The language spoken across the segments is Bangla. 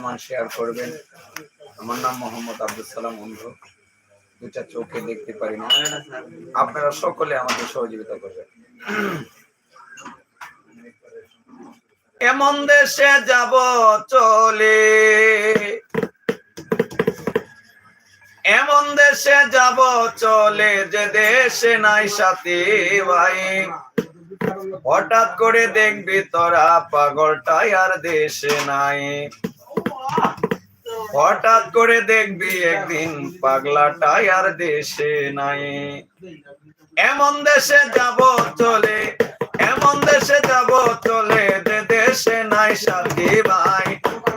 কমান শেয়ার করবেন। আমার নাম মোহাম্মদ আব্দুল সালাম অন্ধ দুটা চোখে দেখতে পারি না। আপনারা সকলে আমাকে সহযোগিতা করবেন। এমন দেশে যাব চলে। এমন দেশে যাব চলে যে দেশে নাই সাথী ভাই। হঠাৎ করে দেখবি তোরা পাগলটাই আর দেশে নাই। হঠাৎ করে দেখবি একদিন পাগলাটাই আর দেশে নাই। এমন দেশে যাব চলে, এমন দেশে যাব চলে যে দেশে নাই সাথী ভাই।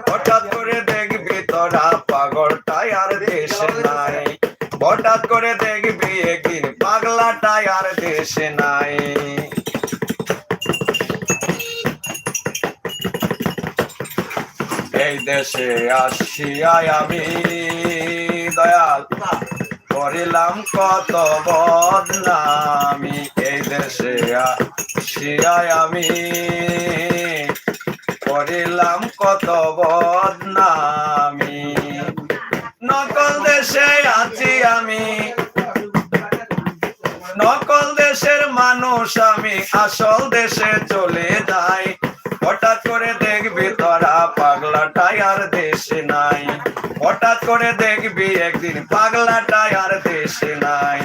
হঠাৎ করে দেখবি তোরা পাগলটাই আর দেশে নাই। হঠাৎ করে দেখবি একদিন পাগলাটাই আর দেশে নাই। দেশে আমি দয়াল। করিলাম কত বদনামি, এই দেশে আসিয়াই আমি করিলাম কত বদনামি। নকল দেশে আছি আমি, নকল দেশের মানুষ আমি, আসল দেশে চলে যাই। হঠাৎ করে দেখবি তোরা পাগলাটাই আর দেশে নাই। হঠাৎ করে দেখবি একদিন পাগলাটাই আর দেশে নাই।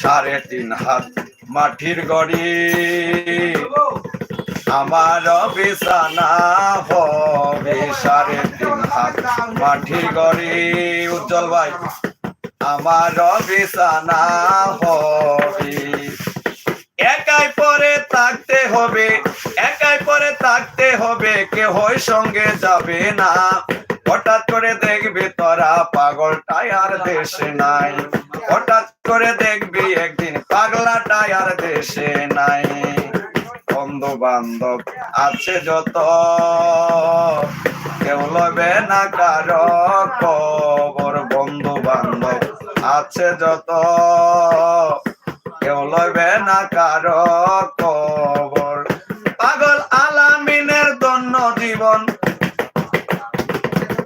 সাড়ে তিন হাত মাটির গড়ি। আমার বিছানা হবে সাড়ে তিন হাত। মাটির গড়ি উজ্জ্বল ভাই, আমার বিছানা হবে। একাই পরে থাকতে হবে, একাই পরে থাকতে হবে কেহ সঙ্গে যাবে না। হঠাৎ করে দেখবি তোরা পাগলটাই আর দেশে নাই। হঠাৎ করে দেখবি একদিন পাগলাটাই আর দেশে নাই। বন্ধু বান্ধব আছে যত। কেউ লবে না কারও খবর। বন্ধু বান্ধব আছে যত। কেউ লবে না কারও খবর। পাগল আলামিনের দন্য জীবন।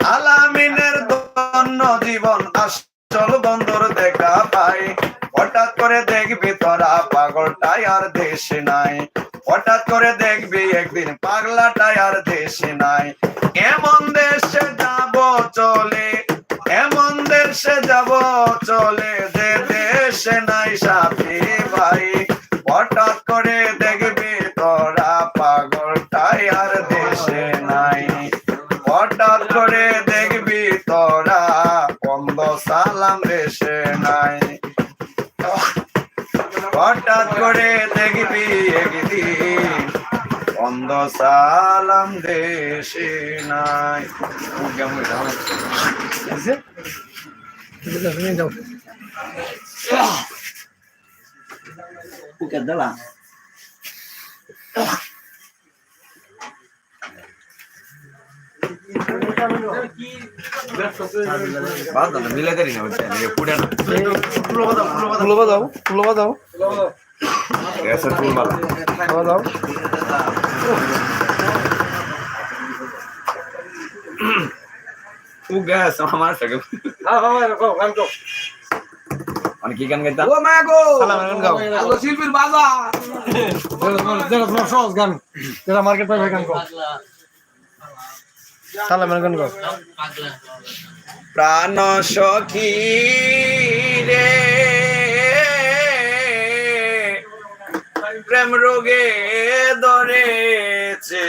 আলামিনের দন্য জীবন। আসল বন্ধুর দেখা পাই। হঠাৎ করে দেখবি তোরা পাগলটাই আর দেশে নাই। হঠাৎ করে দেখবি একদিন পাগলাটাই আর দেশে নাই। এমন দেশে যাব চলে, এমন দেশে যাব চলে, যে দেশে নাই সাথী দেখবি একদিন বন্ধ সালাম দেশে নাই কেমন বাদ দাও মিলে দেরি না হচ্ছে পুড়ে না ফুলবা দাও ফুলবা দাও গ্যাসে তুল মালা ফুলবা দাও ও গ্যাস আমার থেকে মানে কি গান গাইতাম ও মা গো আলো শিল্পীর বাজা তোমার সহজ গান যেটা মার্কেট পাইবে গান কো সালাম গান কো প্রাণ সখী রে প্রেম রোগে ধরেছে।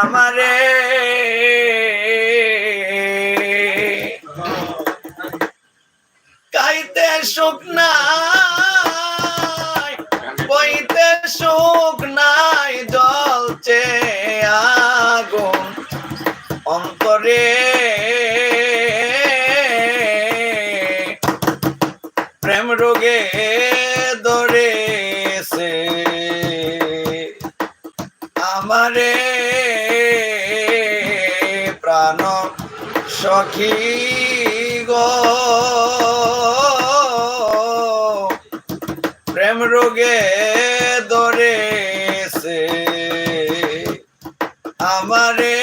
আমারে কাইতে সুখ পাখি গ? প্রেম রোগে দরে সে আমারে।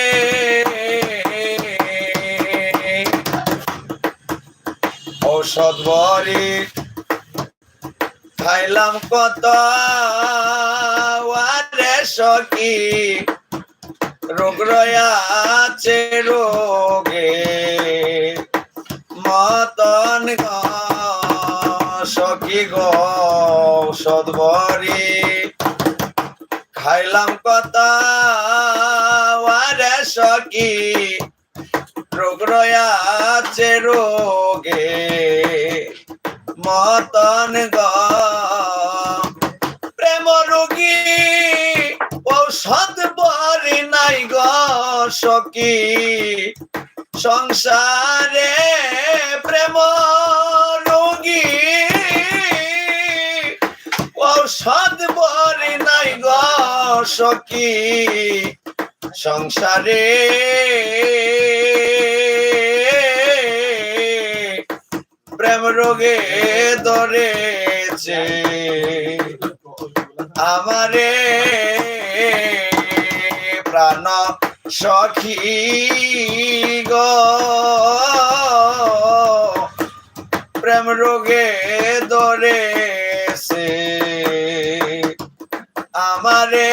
ঔষধ বরি খাইলাম কত আরে সখী। রোগ রয়াছে রোগ বরি খাইলাম আরে সখী। রোগ রোগে। মতন গ, প্রেম রোগী, ঔষধ বরি নাই গ সখী। সংসারে প্রেম সখী সংসারে। প্রেম রোগে ধরেছে। আমারে প্রাণ সখী গো। প্রেম রোগে ধরেছে। আমারে।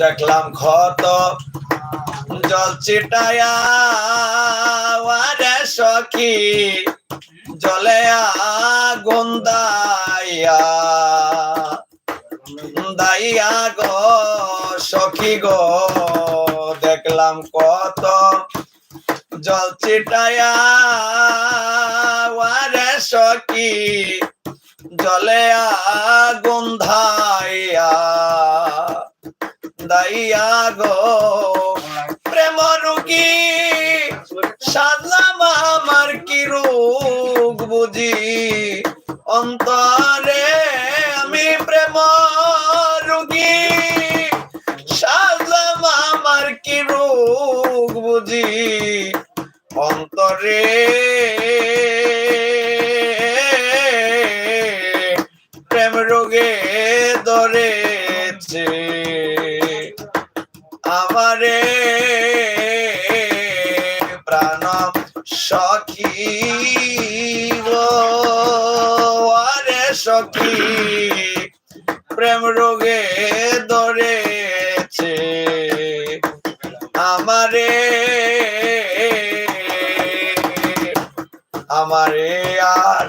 দেখলাম ক্ষত জল চিটায়া সখী জলে আগুন দাইয়া। গো সখী গো দেখলাম জল ওয়ারে সখী, জলে আগুন ধাইয়া, দাইয়া গো প্রেম রুগী সাজলাম আমার কি রোগ বুঝি? অন্তরে আমারে প্রাণ সখী আরে সখী, প্রেম রোগে ধরেছে আমারে। আমারে আর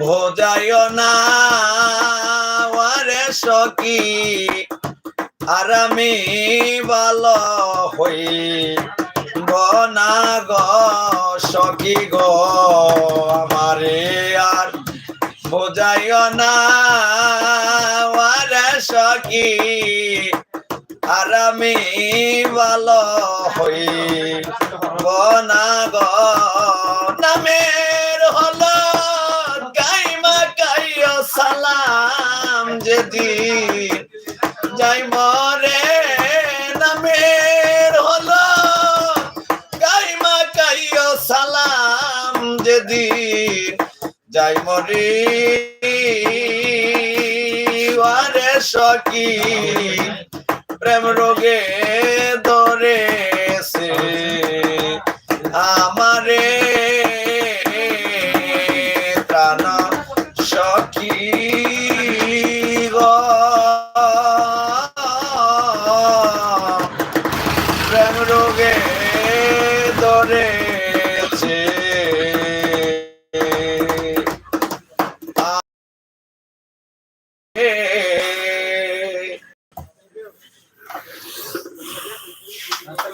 ভোজাইও না, আরে সখী আর আমি ভালো হই। বনা গ, সখী গো, আমারে আর বোঝাইও না। আরে সখী আর আমি ভালো হই। বনা গ, নামের হলো গাইমা গাইও সালাম। যেদিন যাই মরে নামের হলো। গাইমা গাইও সালাম যেদিন যাই মরি। আরে সখী, প্রেম রোগে ধরেছে আমারে রোগে ধরে